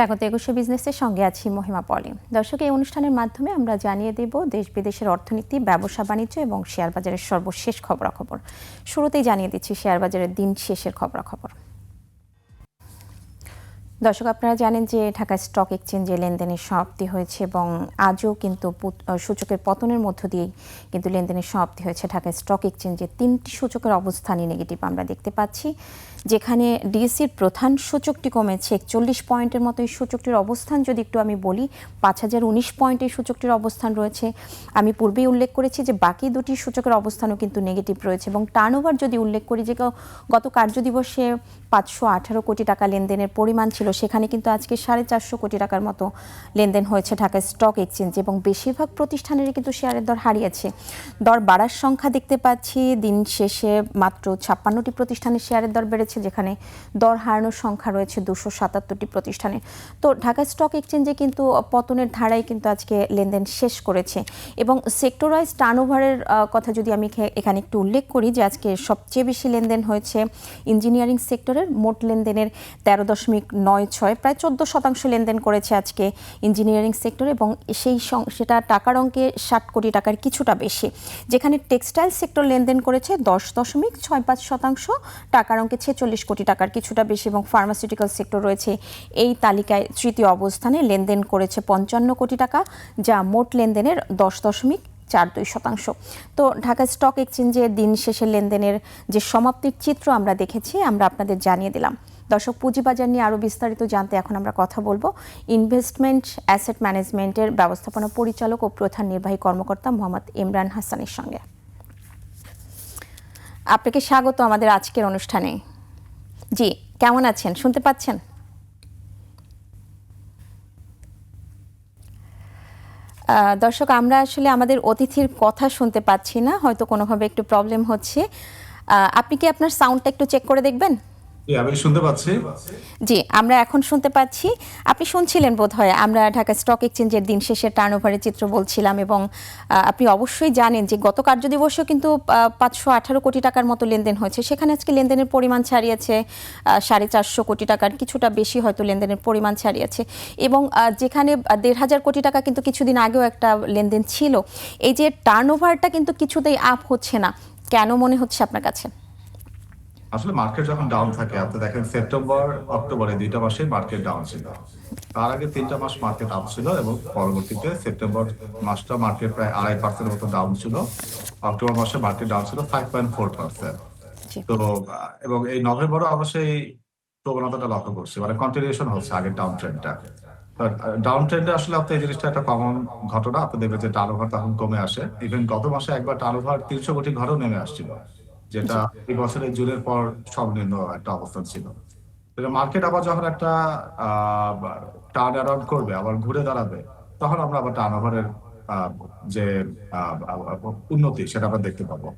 স্বাগত, একুশে বিজনেসের সঙ্গে আছি মহিমা পলি। দর্শক, এই অনুষ্ঠানের মাধ্যমে আমরা জানিয়ে দেব দেশ বিদেশের অর্থনীতি, ব্যবসা, বাণিজ্য এবং শেয়ার বাজারের সর্বশেষ খবরাখবর। শুরুতেই জানিয়ে দিচ্ছি শেয়ার বাজারের দিন শেষের খবরাখবর। দর্শক, আপনারা জানেন যে ঢাকা স্টক এক্সচেঞ্জে লেনদেনের সমাপ্তি হয়েছে এবং আজও কিন্তু সূচকের পতনের মধ্য দিয়েই কিন্তু লেনদেনের সমাপ্তি হয়েছে ঢাকা স্টক এক্সচেঞ্জে। তিনটি সূচকের অবস্থানই নেগেটিভ আমরা দেখতে পাচ্ছি, যেখানে ডিএসসির প্রধান সূচকটি কমেছে একচল্লিশ পয়েন্টের মতো। এই সূচকটির অবস্থান যদি একটু আমি বলি, পাঁচ হাজার উনিশ পয়েন্ট এই সূচকটির অবস্থান রয়েছে। আমি পূর্বেই উল্লেখ করেছি যে বাকি দুটি সূচকের অবস্থানও কিন্তু নেগেটিভ রয়েছে এবং টার্নওভার যদি উল্লেখ করি যে গত কার্যদিবসে পাঁচশো আঠারো কোটি টাকা লেনদেনের পরিমাণ ছিল। সেখানে কিন্তু আজকে সাড়ে চারশো কোটি টাকার মতো লেনদেন হয়েছে ঢাকা স্টক এক্সচেঞ্জ এবং বেশিরভাগ প্রতিষ্ঠানেরই কিন্তু শেয়ারের দর হারিয়েছে। দর বাড়ার সংখ্যা দেখতে পাচ্ছি। দিন শেষে মাত্র ছাপ্পান্নটি প্রতিষ্ঠানের শেয়ারের দর বেড়েছে, যেখানে দর হারানোর সংখ্যা রয়েছে দুশো সাতাত্তরটি প্রতিষ্ঠানে তো ঢাকা স্টক এক্সচেঞ্জে কিন্তু পতনের ধারায় কিন্তু আজকে লেনদেন শেষ করেছে এবং সেক্টর ওয়াইজ টার্নওভারের কথা যদি আমি এখানে একটু উল্লেখ করি যে আজকে সবচেয়ে বেশি লেনদেন হয়েছে ইঞ্জিনিয়ারিং সেক্টরের মোট লেনদেনের তেরো দশমিক নয় ছয়, প্রায় চোদ্দ শতাংশ লেনদেন করেছে আজকে ইঞ্জিনিয়ারিং সেক্টর এবং সেই সেটা টাকার অঙ্কে ষাট কোটি টাকার কিছুটা বেশি। যেখানে টেক্সটাইল সেক্টর লেনদেন করেছে দশ দশমিক ছয় পাঁচ শতাংশ, টাকার অঙ্কে ছেচল্লিশ কোটি টাকার কিছুটা বেশি এবং ফার্মাসিউটিক্যাল সেক্টর রয়েছে এই তালিকায় তৃতীয় অবস্থানে লেনদেন করেছে পঞ্চান্ন কোটি টাকা, যা মোট লেনদেনের দশ দশমিক চার দুই শতাংশ। তো ঢাকা স্টক এক্সচেঞ্জের দিন শেষে লেনদেনের যে সমাপ্তির চিত্র আমরা দেখেছি, আমরা আপনাদের জানিয়ে দিলাম। দর্শক, পুঁজিবাজার নিয়ে আরও বিস্তারিত জানতে এখন আমরা কথা বলব। ইনভেস্টমেন্ট, অ্যাসেট ম্যানেজমেন্টের ব্যবস্থাপনা পরিচালক ও প্রধান নির্বাহী কর্মকর্তা মোহাম্মদ ইমরান হাসানের সঙ্গে। আপনাকে স্বাগত আমাদের আজকের অনুষ্ঠানে। জি, কেমন আছেন? শুনতে পাচ্ছেন? দর্শক, আমরা আসলে আমাদের অতিথির কথা শুনতে পাচ্ছি না। হয়তো কোনোভাবে একটু প্রবলেম হচ্ছে। আপনি কি আপনার সাউন্ডটা একটু চেক করে দেখবেন? জি, আমরা এখন শুনতে পাচ্ছি। আপনি শুনছিলেন বোধহয় আমরা ঢাকা স্টক এক্সচেঞ্জের দিন শেষে টার্নওভারের চিত্র বলছিলাম এবং আপনি অবশ্যই জানেন যে গত কার্যদিবসেও কিন্তু পাঁচশো আঠারো কোটি টাকার মতো লেনদেন হয়েছে। সেখানে আজকে লেনদেনের পরিমাণ ছাড়িয়েছে সাড়ে চারশো কোটি টাকার কিছুটা বেশি হয়তো লেনদেনের পরিমাণ ছাড়িয়েছে। এবং যেখানে দেড় হাজার কোটি টাকা কিন্তু কিছুদিন আগেও একটা লেনদেন ছিল। এই যে টার্নওভারটা কিন্তু কিছুতেই আপ হচ্ছে না। কেন মনে হচ্ছে আপনার কাছে? আসলে মার্কেট যখন ডাউন থাকে আপনি দেখেন সেপ্টেম্বর অক্টোবরে দুইটা মাসে মার্কেট ডাউন ছিল। তার আগে তিনটা মাস মার্কেট আপ ছিল এবং পরবর্তীতে সেপ্টেম্বর মাসটা মার্কেট প্রায় আড়াই পার্সেন্টের মতো ডাউন ছিল। অক্টোবর মাসে মার্কেট ডাউন ছিল ফাইভ পয়েন্ট ফোর পার্সেন্ট তো এবং এই নভেম্বরও আমরা সেই প্রবণতাটা লক্ষ্য করছি। মানে কন্টিনিউশন হচ্ছে আগের ডাউন ট্রেন্ডটা ডাউন ট্রেন্ডে আসলে আপনি এই জিনিসটা একটা কমন ঘটনা। আপনি দেখবেন যে টার্ন ওভার তখন কমে আসে। ইভেন গত মাসে একবার টার্ন ওভার তিনশো কোটি ঘরেও নেমে আসছিল। যেটা এই বছরের জুনের পর সর্বনিম্ন একটা অবস্থান ছিল। মার্কেট আবার যখন একটা টার্ন অ্যারাউন্ড করবে আবার ঘুরে দাঁড়াবে তখন আমরা আবার টার্ন ওভারের যে উন্নতি সেটা আবার দেখতে পাবো।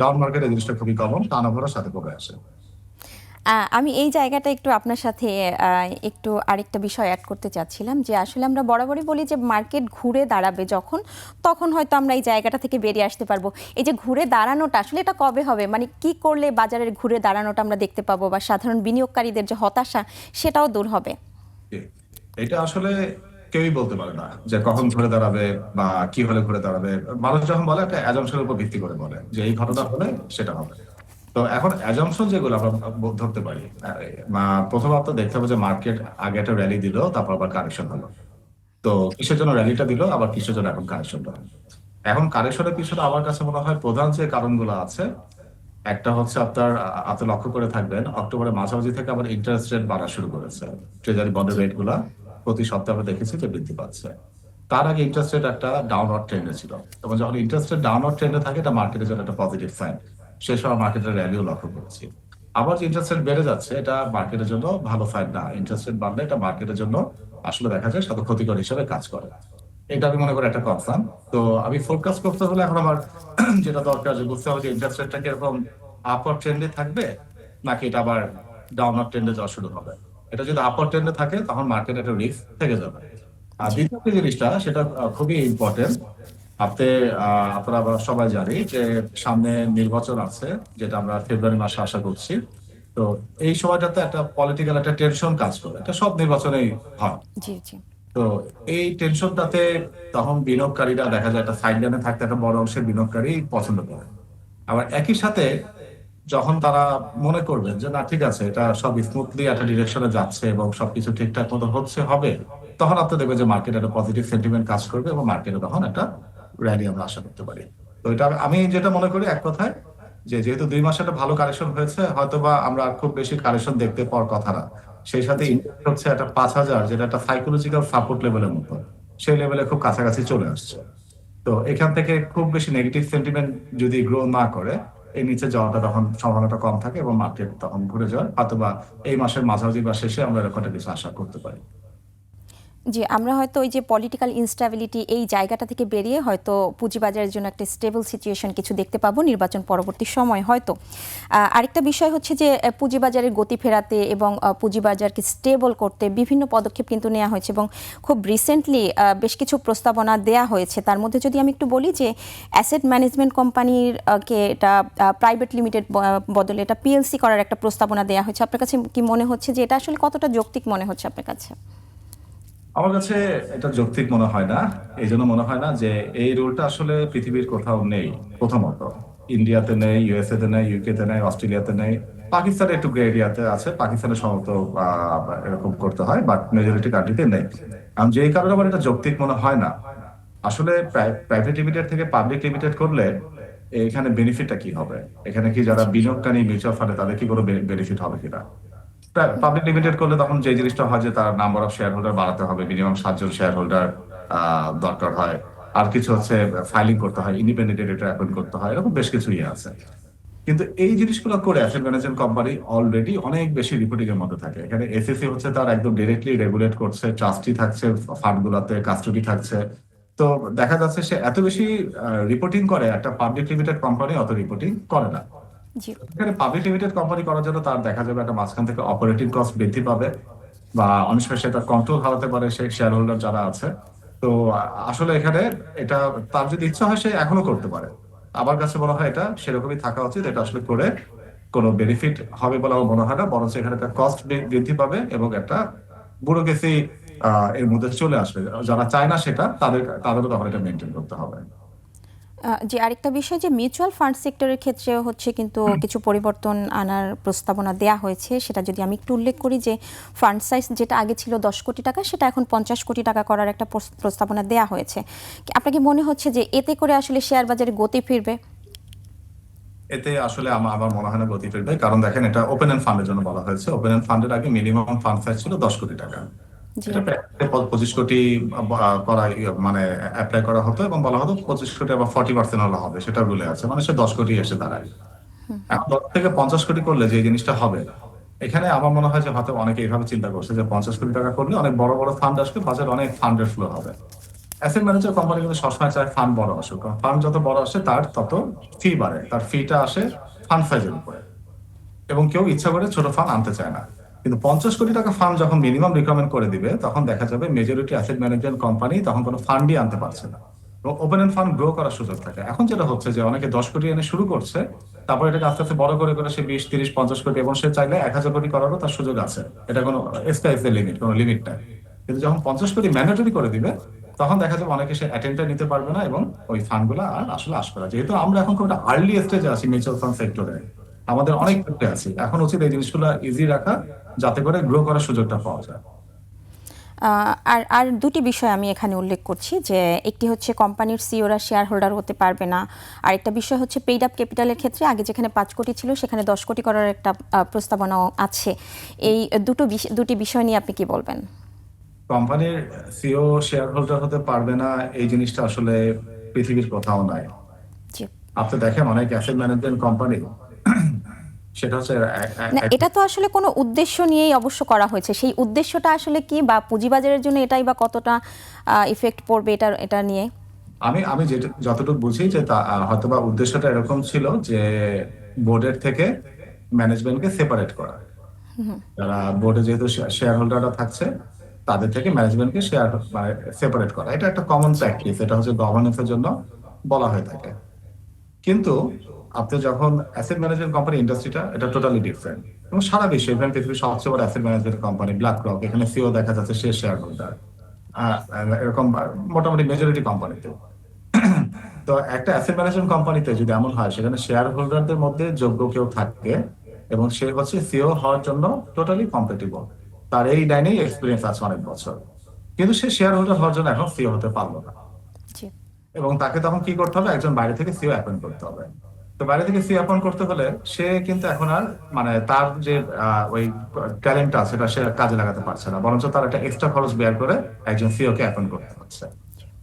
ডাউন মার্কেটে জিনিসটা খুবই কমন টার্ন ওভারের সাথে কমে আসে। আমি এই জায়গাটা একটু আপনার সাথে একটু আরেকটা বিষয় অ্যাড করতে চাচ্ছিলাম যে আসলে আমরা বরাবরই বলি যে মার্কেট ঘুরে দাঁড়াবে যখন, তখন হয়তো আমরা এই জায়গাটা থেকে বেরিয়ে আসতে পারব। এই যে ঘুরে দাঁড়ানোটা, আসলে এটা কবে হবে? মানে কি করলে বাজারের ঘুরে দাঁড়ানোটা আমরা দেখতে পাবো বা সাধারণ বিনিয়োগকারীদের যে হতাশা, সেটাও দূর হবে? এটা আসলে কেউই বলতে পারে না যে কখন ঘুরে দাঁড়াবে বা কি হলে ঘুরে দাঁড়াবে। মানুষ যখন বলে, একটা অ্যাজামশনের উপর ভিত্তি করে বলে যে এই ঘটনা হলে সেটা হবে। তো এখন অ্যাজামশন যেগুলো আমরা ধরতে পারি আহ, মা- প্রথমত দেখতে হবে যে মার্কেট আগে একটা র্যালি দিল তারপর আবার কারেকশন হলো। তো কিসের জন্য র্যালিটা দিল আবার কিসের জন্য এখন কারেকশন হলো? এখন কারেকশনের পিছনে আমার কাছে মনে হয় প্রধান যে কারণগুলো আছে একটা হচ্ছে আপনার আপনি লক্ষ্য করে থাকবেন অক্টোবরের মাঝামাঝি থেকে আবার ইন্টারেস্ট রেট বাড়া শুরু করেছে। ট্রেজারি বন্ডের রেটগুলা প্রতি সপ্তাহে আমরা দেখেছি যে বৃদ্ধি পাচ্ছে। তার আগে ইন্টারেস্ট রেট একটা ডাউনওয়ার্ড ট্রেন্ডে ছিল। এবং যখন ইন্টারেস্ট রেট ডাউনওয়ার্ড ট্রেন্ডে থাকে এটা মার্কেটের জন্য একটা পজিটিভ সাইন সেই সময় মার্কেটের র্যালিও লক্ষ্য করেছি। আবার যে ইন্টারেস্ট রেট বেড়ে যাচ্ছে, এটা মার্কেটের জন্য ভালো না। ইন্টারেস্ট রেট বাড়লে এটা মার্কেটের জন্য আসলে দেখা যায় সাথে ক্ষতিকর হিসেবে কাজ করে। এটা আমি মনে করি একটা কনসার্ন তো আমি ফোরকাস্ট করতে হলে এখন আমার যেটা দরকার যে বুঝতে হবে যে ইন্টারেস্ট রেটটা কীরকম আপার ট্রেন্ডে থাকবে, নাকি এটা আবার ডাউনার ট্রেন্ডে যাওয়া শুরু হবে? এটা যদি আপার ট্রেন্ডে থাকে, তখন মার্কেট একটা রিস্ক থেকে যাবে। আর দ্বিতীয় জিনিসটা, সেটা খুবই ইম্পর্টেন্ট আপনি আপনারা সবাই জানি যে সামনে নির্বাচন আছে যেটা আমরা ফেব্রুয়ারি মাসে আশা করছি। তো এই সময়টাতে একটা পলিটিক্যাল একটা টেনশন কাজ করে। এটা সব নির্বাচনেই হয়। তো এই টেনশনটাতে তখন বিনিয়োগকারীরা দেখা যায় একটা সাইডলাইনে থাকতে একটা বড় অংশের বিনিয়োগকারী পছন্দ করে। আবার একই সাথে যখন তারা মনে করবেন যে না ঠিক আছে এটা সব স্মুথলি একটা ডিরেকশনে যাচ্ছে এবং সবকিছু ঠিকঠাক মতো হচ্ছে হবে। তখন আপনি দেখবেন যে মার্কেট একটা পজিটিভ সেন্টিমেন্ট কাজ করবে এবং মার্কেটে তখন একটা র্যালি আমরা আশা করতে পারি। তো এটা আমি যেটা মনে করি এক কথায় যে যেহেতু দুই মাসে একটা ভালো কারেকশন হয়েছে হয়তোবা আমরা খুব বেশি কারেকশন দেখতে পাওয়ার কথা না। সেই সাথে ইন্ডেক্স হচ্ছে একটা পাঁচ হাজার যেটা একটা সাইকোলজিক্যাল সাপোর্ট লেভেলের মতো। সেই লেভেলে খুব কাছাকাছি চলে আসছে। তো এখান থেকে খুব বেশি নেগেটিভ সেন্টিমেন্ট যদি গ্রো না করে এই নিচে যাওয়াটা তখন সম্ভাবনাটা কম থাকে এবং মার্কেট তখন ঘুরে যায় অথবা এই মাসের মাঝামাঝি বা শেষে আমরা এরকম একটা কিছু আশা করতে পারি। জি আমরা হয়তো ওই যে পলিটিক্যাল ইনস্টাবিলিটি এই জায়গাটা থেকে বেরিয়ে হয়তো পুঁজিবাজারের জন্য একটা স্টেবল সিচুয়েশন কিছু দেখতে পাবো নির্বাচন পরবর্তী সময় হয়তো। আরেকটা বিষয় হচ্ছে যে পুঁজিবাজারের গতি ফেরাতে এবং পুঁজিবাজারকে স্টেবল করতে বিভিন্ন পদক্ষেপ কিন্তু নেওয়া হয়েছে এবং খুব রিসেন্টলি বেশ কিছু প্রস্তাবনা দেয়া হয়েছে। তার মধ্যে যদি আমি একটু বলি যে অ্যাসেট ম্যানেজমেন্ট কোম্পানির কে এটা প্রাইভেট লিমিটেড বদলে এটা পিএলসি করার একটা প্রস্তাবনা দেওয়া হয়েছে। আপনার কাছে কি মনে হচ্ছে যে এটা আসলে কতটা যৌক্তিক মনে হচ্ছে আপনার কাছে? আমার কাছে এটা যৌক্তিক মনে হয় না। এই জন্য মনে হয় না যে এই রুলটা আসলে পৃথিবীর কোথাও নেই, প্রথমত। ইন্ডিয়াতে নেই ইউএসএ তে নেই ইউকে তে নেই, অস্ট্রেলিয়াতে নেই। পাকিস্তানে একটু গ্রে এরিয়াতে আছে পাকিস্তানে সম্ভবত এরকম করতে হয়, বাট মেজরিটি কান্ট্রিতে নেই। আমি যেই কারণে আমার এটা যৌক্তিক মনে হয় না। আসলে প্রাইভেট লিমিটেড থেকে পাবলিক লিমিটেড করলে এখানে বেনিফিটটা কি হবে? এখানে কি যারা বিনিয়োগকারী মিউচুয়াল ফান্ডে তাদের কি কোনো বেনিফিট হবে কিনা? পাবলিক লিমিটেড করলে তখন যে জিনিসটা হয় যে তার নাম্বার অফ শেয়ার হোল্ডার বাড়াতে হবে মিনিমাম সাতজন শেয়ার হোল্ডার দরকার হয়। আর কিছু হচ্ছে ফাইলিং করতে হয় ইন্ডিপেন্ডেন্ট এডিটর অ্যাপয়েন্ট করতে হয়, এরকম বেশ কিছু ইয়ে আছে। কিন্তু এই জিনিসগুলো করে অ্যাসেট ম্যানেজমেন্ট কোম্পানি অলরেডি অনেক বেশি রিপোর্টিং এর মধ্যে থাকে। এখানে এসএসসি হচ্ছে তার একদম ডিরেক্টলি রেগুলেট করছে ট্রাস্টি থাকছে ফান্ড গুলাতে কাস্টডি থাকছে। তো দেখা যাচ্ছে সে এত বেশি রিপোর্টিং করে, একটা পাবলিক লিমিটেড কোম্পানি অত রিপোর্টিং করে না। এখানে পাবলিক লিমিটেড কোম্পানি করার জন্য তার দেখা যাবে একটা মাঝখান থেকে অপারেটিং কস্ট বৃদ্ধি পাবে বা অনেক সময় কন্ট্রোল হারাতে পারে সেই শেয়ার হোল্ডার যারা আছে। তো আসলে এখানে এটা তার যদি ইচ্ছা হয় সে এখনও করতে পারে। আমার কাছে মনে হয় এটা সেরকমই থাকা উচিত, এটা আসলে করে কোনো বেনিফিট হবে বলে আমার মনে হয় না, বরঞ্চ এখানে একটা কস্ট বৃদ্ধি পাবে এবং একটা ব্যুরোক্রেসি এর মধ্যে চলে আসবে। যারা চায় না সেটা, তাদের, তাদেরও তখন এটা মেনটেন করতে হবে। যে আরেকটা বিষয় যে মিউচুয়াল ফান্ড সেক্টরের ক্ষেত্রে হচ্ছে কিন্তু কিছু পরিবর্তন আনার প্রস্তাবনা দেয়া হয়েছে। সেটা যদি আমি একটু উল্লেখ করি যে ফান্ড সাইজ যেটা আগে ছিল দশ কোটি টাকা সেটা এখন পঞ্চাশ কোটি টাকা করার একটা প্রস- প্রস্তাবনা দেয়া হয়েছে। আপনাকে মনে হচ্ছে যে এতে করে আসলে শেয়ার বাজারে গতি ফিরবে? এতে আসলে আমার আমার মনে হয় না গতি ফিরবে। কারণ দেখেন এটা ওপেন এন্ড ফান্ডের জন্য বলা হয়েছে। ওপেন এন্ড ফান্ডের আগে মিনিমাম ফান্ড সাইজ ছিল দশ কোটি টাকা। পঁচিশ কোটি করা ইয়ে, মানে অ্যাপ্লাই করা হতো এবং বলা হতো পঁচিশ কোটি আবার ফর্টি পার্সেন্ট হলে হবে সেটা রুলে আছে। মানে সে দশ কোটি এসে দাঁড়ায়। এখন দশ থেকে পঞ্চাশ কোটি করলে যে জিনিসটা হবে এখানে আমার মনে হয় যে হয়তো অনেকে এইভাবে চিন্তা করছে যে পঞ্চাশ কোটি টাকা করলে অনেক বড় বড় ফান্ড আসবে বাজারে অনেক ফান্ডের ফ্লো হবে। অ্যাসেট ম্যানেজার কোম্পানি কিন্তু সবসময় চায় ফান্ড বড় আসুক ফান্ড যত বড় আসে তার তত ফি বাড়ে তার ফিটা আসে ফান্ড সাইজের উপরে। এবং কেউ ইচ্ছা করে ছোট ফান্ড আনতে চায় না। কিন্তু পঞ্চাশ কোটি টাকা ফান্ড যখন মিনিমাম রিকমেন্ড করে দিবে, তখন দেখা যাবে মেজরিটি অ্যাসেট ম্যানেজমেন্ট কোম্পানি তখন কোনো ফান্ডই আনতে পারছে না। ওপেন এন্ড ফান্ড গ্রো করার সুযোগ থাকে। এখন যেটা হচ্ছে যে অনেকে দশ কোটি এনে শুরু করছে, তারপর এটাকে আস্তে আস্তে বড় করে করে সে বিশ, তিরিশ, পঞ্চাশ কোটি, এবং সে চাইলে এক হাজার কোটি করারও তার সুযোগ আছে। এটা কোনো লিমিট কোনো লিমিট নাই। কিন্তু যখন পঞ্চাশ কোটি ম্যান্ডেটরি করে দিবে, তখন দেখা যাবে অনেকে সে অ্যাটেন্ডটা নিতে পারবে না, এবং ওই ফান্ডগুলো আর আসলে আসবে না। যেহেতু আমরা এখন খুব আর্লি স্টেজে আছি মিউচুয়াল ফান্ড সেক্টরে আমাদের অনেক ক্ষেত্রে আছে। এখন উচিত এই জিনিসগুলো ইজি রাখা যাতে করে গ্রো করার সুযোগটা পাওয়া যায়। আর আর দুটি বিষয় আমি এখানে উল্লেখ করছি যে একটি হচ্ছে কোম্পানির সিওরা শেয়ার হোল্ডার হতে পারবে না। আর একটা বিষয় হচ্ছে পেইড আপ ক্যাপিটালের ক্ষেত্রে আগে যেখানে পাঁচ কোটি ছিল সেখানে দশ কোটি করার একটা আহ, প্রস্তাবনাও আছে। এই দুটো দুটি বিষয় নিয়ে আপনি কি বলবেন? কোম্পানির সিও শেয়ার হোল্ডার হতে পারবে না এই জিনিসটা আসলে পৃথিবীর কোথাও নাই। আপনি দেখেন অনেক অ্যাসেট ম্যানেজমেন্ট কোম্পানি সেটা হচ্ছে এটা তো আসলে কোনো উদ্দেশ্য নিয়েই অবশ্য করা হয়েছে। সেই উদ্দেশ্যটা আসলে কি বা পুঁজিবাজারের জন্য এটাই বা কতটা ইফেক্ট পড়বে এটা এটা নিয়ে? আমি আমি যেটা যতটুকু বুঝি যে হয়তোবা উদ্দেশ্যটা এরকম ছিল যে বোর্ডের থেকে ম্যানেজমেন্টকে সেপারেট করা। যারা বোর্ডে যেহেতু শেয়ার হোল্ডাররা থাকছে তাদের থেকে ম্যানেজমেন্টকে শেয়ার মানে সেপারেট করা। এটা একটা কমন প্র্যাকটিস এটা হচ্ছে গভর্নেন্সের জন্য বলা হয়ে থাকে। কিন্তু আপনি যখন অ্যাসেট ম্যানেজমেন্ট কোম্পানি ইন্ডাস্ট্রিটা এটা টোটালি ডিফারেন্ট এবং সারা বিশ্বে ইভেন পৃথিবীর সবচেয়ে বড় asset management company BlackRock এখানে সিও দেখা যাচ্ছে সে শেয়ার হোল্ডার এরকম মোটামুটি মেজরিটি কোম্পানিতে তো। একটা অ্যাসেট ম্যানেজমেন্ট কোম্পানিতে যদি এমন হয় সেখানে শেয়ার হোল্ডারদের মধ্যে যোগ্য কেউ থাকে এবং সে হচ্ছে সিও হওয়ার জন্য টোটালি কম্পিটিবল তার এই লাইনেই এক্সপিরিয়েন্স আছে অনেক বছর। কিন্তু সে শেয়ার হোল্ডার হওয়ার জন্য এখন সিও হতে পারল না। এবং তাকে তখন কি করতে হবে? একজন বাইরে থেকে সিও অ্যাপয়েন্ট করতে হবে। তো বাইরে থেকে সিও অ্যাপয়েন্ট করতে হলে সে কিন্তু এখন আর মানে তার যে ওই ট্যালেন্টটা সেটা সে কাজে লাগাতে পারছে না। বরঞ্চ তার একটা এক্সট্রা খরচ বের করে একজন সিও কে অ্যাপয়েন্ট করতে হচ্ছে।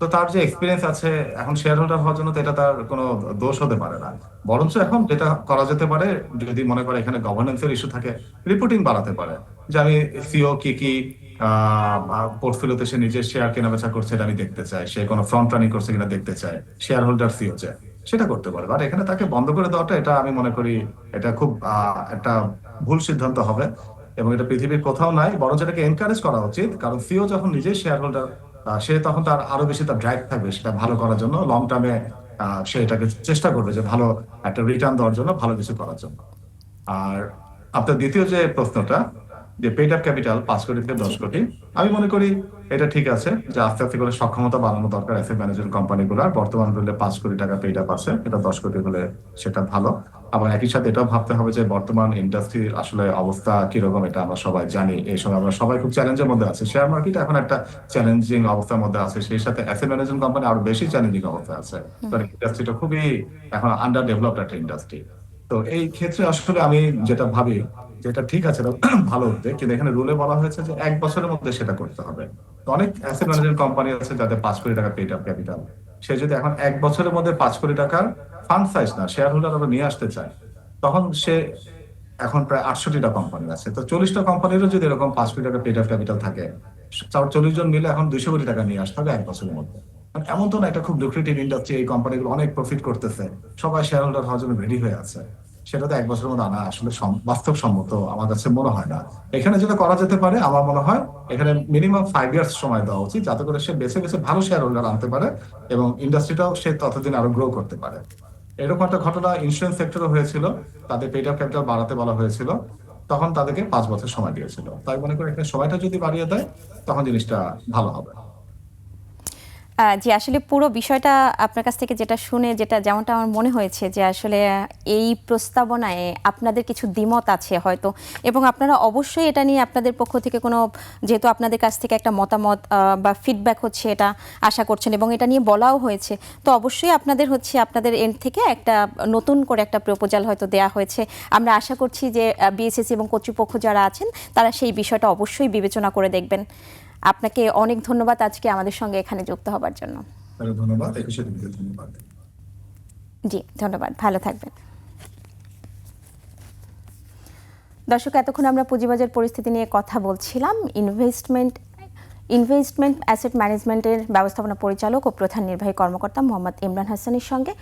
তো তার যে এক্সপিরিয়েন্স আছে, এখন শেয়ার হোল্ডার হওয়ার জন্য তো এটা তার কোনো দোষ হতে পারে না। বরঞ্চ এখন যেটা করা যেতে পারে, যদি মনে করে এখানে গভর্নেন্সের ইস্যু থাকে রিপোর্টিং বাড়াতে পারে। যে আমি সিও কি কি পোর্টফোলিওতে সে নিজের শেয়ার কেনা বেচা করছে, এটা আমি দেখতে চাই। সে কোনো ফ্রন্ট রানিং করছে কিনা দেখতে চাই। শেয়ার হোল্ডার সিও চাই সেটা করতে পারে। বাট এখানে তাকে বন্ধ করে দেওয়াটা এটা আমি মনে করি এটা খুব একটা ভুল সিদ্ধান্ত হবে এবং এটা পৃথিবীর কোথাও নাই। বরঞ্চ এটাকে এনকারেজ করা উচিত। কারণ সিও যখন নিজেই শেয়ার হোল্ডার সে তখন তার আরও বেশি তার ড্রাইভ থাকবে সেটা ভালো করার জন্য। লং টার্মে সে এটাকে চেষ্টা করবে যে ভালো একটা রিটার্ন দেওয়ার জন্য, ভালো কিছু করার জন্য। আর আপনার দ্বিতীয় যে প্রশ্নটা যে পেড আপ ক্যাপিটাল পাঁচ কোটি থেকে দশ কোটি আমি মনে করি এটা ঠিক আছে যে আস্তে আস্তে করে সক্ষমতা বাড়ানো দরকার অ্যাসেট ম্যানেজমেন্ট কোম্পানিগুলোর বর্তমান হলে পাঁচ কোটি টাকা পেড আপ আছে এটা দশ কোটি হলে সেটা ভালো। আবার একই সাথে এটাও ভাবতে হবে যে বর্তমান ইন্ডাস্ট্রির আসলে অবস্থা কীরকম এটা আমরা সবাই জানি। এই সময় আমরা সবাই খুব চ্যালেঞ্জের মধ্যে আছে। শেয়ার মার্কেট এখন একটা চ্যালেঞ্জিং অবস্থার মধ্যে আছে। সেই সাথে অ্যাসেট ম্যানেজমেন্ট কোম্পানি আরও বেশি চ্যালেঞ্জিং অবস্থা আছে। কারণ ইন্ডাস্ট্রিটা খুবই এখন আন্ডার ডেভেলপড একটা ইন্ডাস্ট্রি তো এই ক্ষেত্রে আসলে আমি যেটা ভাবি যেটা ঠিক আছে ভালো উদ্যোগ কিন্তু এখানে রুলে বলা হয়েছে যে এক বছরের মধ্যে সেটা করতে হবে। অনেক অ্যাসেট ম্যানেজমেন্ট কোম্পানি আছে যাদের পাঁচ কোটি টাকা পেড আপ ক্যাপিটাল সে যদি এখন এক বছরের মধ্যে পাঁচ কোটি টাকার ফান্ড সাইজ না শেয়ার হোল্ডার আবার নিয়ে আসতে চায়, তখন সে এখন প্রায় আটষট্টিটা কোম্পানি আছে। তো চল্লিশটা কোম্পানিরও যদি এরকম পাঁচ কোটি টাকা পেড আপ ক্যাপিটাল থাকে চল্লিশ জন মিলে এখন দুইশো কোটি টাকা নিয়ে আসতে হবে এক বছরের মধ্যে। মানে এমন তো না এটা খুব লুক্রেটিভ ইন্ডাস্ট্রি এই কোম্পানিগুলো অনেক প্রফিট করতেছে, সবাই শেয়ার হোল্ডার হওয়ার জন্য রেডি হয়ে আছে। সেটা তো এক বছরের মধ্যে আনা আসলে সম- বাস্তবসম্মত, আমার কাছে মনে হয় না। এখানে যেটা করা যেতে পারে, আমার মনে হয় এখানে মিনিমাম ফাইভ ইয়ার্স সময় দেওয়া উচিত, যাতে করে সে বেছে বেছে ভালো শেয়ার হোল্ডার আনতে পারে এবং ইন্ডাস্ট্রিটাও সে ততদিন আরও গ্রো করতে পারে। এরকম একটা ঘটনা ইন্স্যুরেন্স সেক্টরে হয়েছিল, তাদের পেড আপ ক্যাপিটাল বাড়াতে বলা হয়েছিল, তখন তাদেরকে পাঁচ বছর সময় দিয়েছিল। তাই মনে করি এখানে সময়টা যদি বাড়িয়ে দেয়, তখন জিনিসটা ভালো হবে। জি আসলে পুরো বিষয়টা আপনার কাছ থেকে যেটা শুনে, যেটা যেমনটা আমার মনে হয়েছে যে আসলে এই প্রস্তাবনায় আপনাদের কিছু দ্বিমত আছে হয়তো এবং আপনারা অবশ্যই এটা নিয়ে আপনাদের পক্ষ থেকে কোনো, যেহেতু আপনাদের কাছ থেকে একটা মতামত বা ফিডব্যাক হচ্ছে এটা আশা করছেন এবং এটা নিয়ে বলাও হয়েছে। তো অবশ্যই আপনাদের হচ্ছে আপনাদের এন্ড থেকে একটা নতুন করে একটা প্রপোজাল হয়তো দেয়া হয়েছে। আমরা আশা করছি যে বিএসএসি এবং কর্তৃপক্ষ যারা আছেন তারা সেই বিষয়টা অবশ্যই বিবেচনা করে দেখবেন। আপনাকে অনেক ধন্যবাদ আজকে আমাদের সঙ্গে এখানে যুক্ত হবার জন্য। ধন্যবাদ ধন্যবাদ। জি ধন্যবাদ ভালো থাকবেন। দর্শক এতক্ষণ আমরা পুঁজিবাজার পরিস্থিতি নিয়ে কথা বলছিলাম। ইনভেস্টমেন্ট ইনভেস্টমেন্ট অ্যাসেট ম্যানেজমেন্টের ব্যবস্থাপনা পরিচালক ও প্রধান নির্বাহী কর্মকর্তা মোহাম্মদ ইমরান হাসানের সঙ্গে।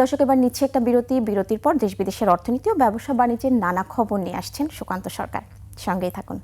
দর্শক এবার নিচ্ছে একটা বিরতি। বিরতির পর দেশ বিদেশের অর্থনীতি ও ব্যবসা বাণিজ্যের নানা খবর নিয়ে আসছেন সুকান্ত সরকার। সঙ্গেই থাকুন।